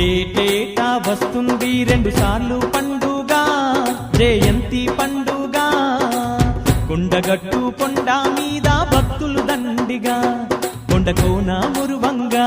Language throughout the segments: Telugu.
ఏటేటా వస్తుంది రెండు సార్లు పండుగ జయంతి పండుగ. కొండగట్టు కొండ మీద భక్తులు దండిగా కొండ కోన మురువంగా.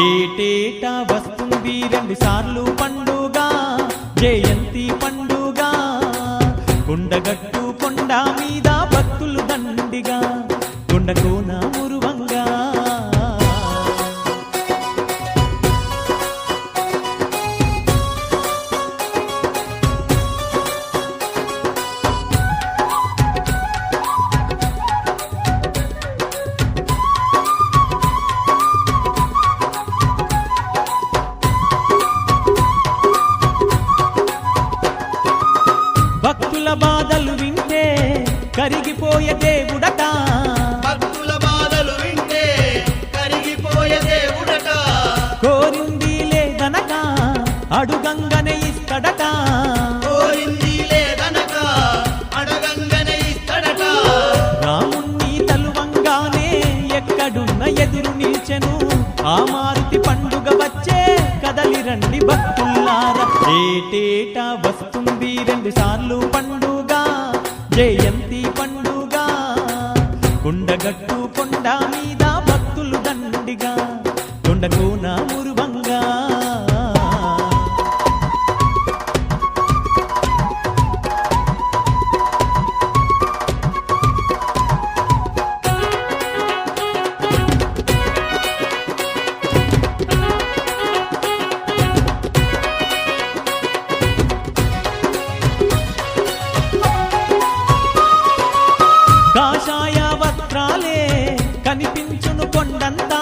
ఏటేటా వస్తుంది రెండు సార్లు పండుగ జయంతి పండుగ. కొండగట్టు కొండ మీద భక్తులు దండిగా కొండకోన మురువంగా పండుగ వచ్చే కదలి రండి భక్తులారా ఏటేటా వస్తుంది రెండు సార్లు పండుగ జయంతి పండుగ. కుండగట్టు కొండ మీద భక్తులు దండిగా కొండకు నా మురు కనిపించును కొండంతా.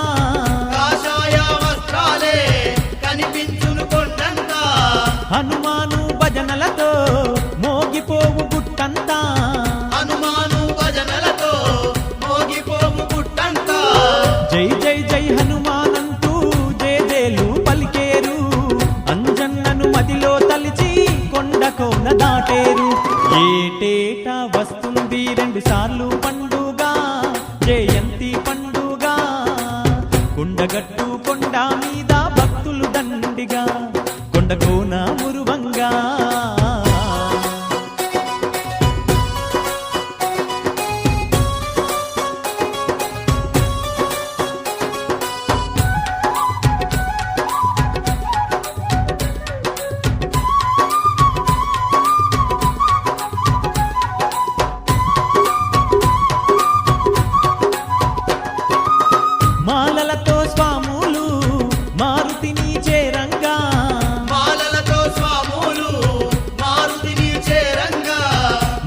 కాషాయ వస్త్రాలే కనిపించును కొండంతా. హనుమాను భజనలతో మోగిపోవు గుట్టంతా. హనుమాను భజనలతో మోగిపోము గుట్టంతా. జై జై జై హనుమానంటూ జేజేలు పలికేరు. అంజన్నను మదిలో తలిచి కొండ కోన దాటేరు. ఏటేటా వస్తుంది రెండు సార్లు పండుగ. జయంతి కొండగట్టు కొండ మీద భక్తులు దండిగా కొండ కోన మురు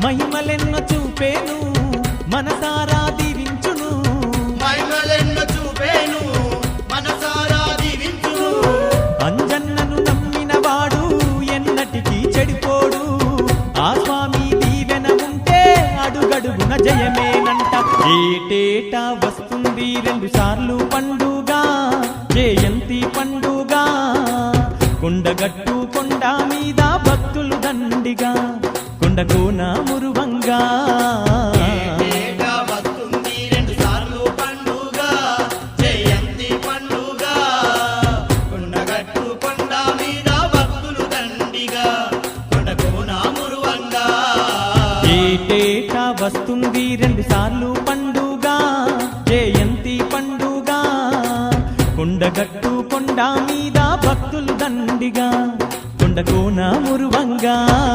మహిమలెన్నో చూపేను మనసారా దీవించును. మహిమలెన్నో చూపేను మనసారా దీవించును. అంజన్నను నమ్మిన వాడు ఎన్నటికీ చెడిపోడు. ఆ స్వామి దీవెన ఉంటే అడుగడుగున జయమేనంట. ఏటేటా వస్తుంది రెండు సార్లు పండుగ జయంతి పండుగ? కొండగట్టు కొండ మీద భక్తులు దండిగా. కొండకోన నా రెండు సార్లు కొండగట్టు మీద దండిగా మురువంగా. ఏటేటా వస్తుంది రెండు సార్లు పండుగ. జయంతి పండుగ. కొండగట్టు కొండ మీద భక్తులు దండిగా. కొండ కోన మురువంగా.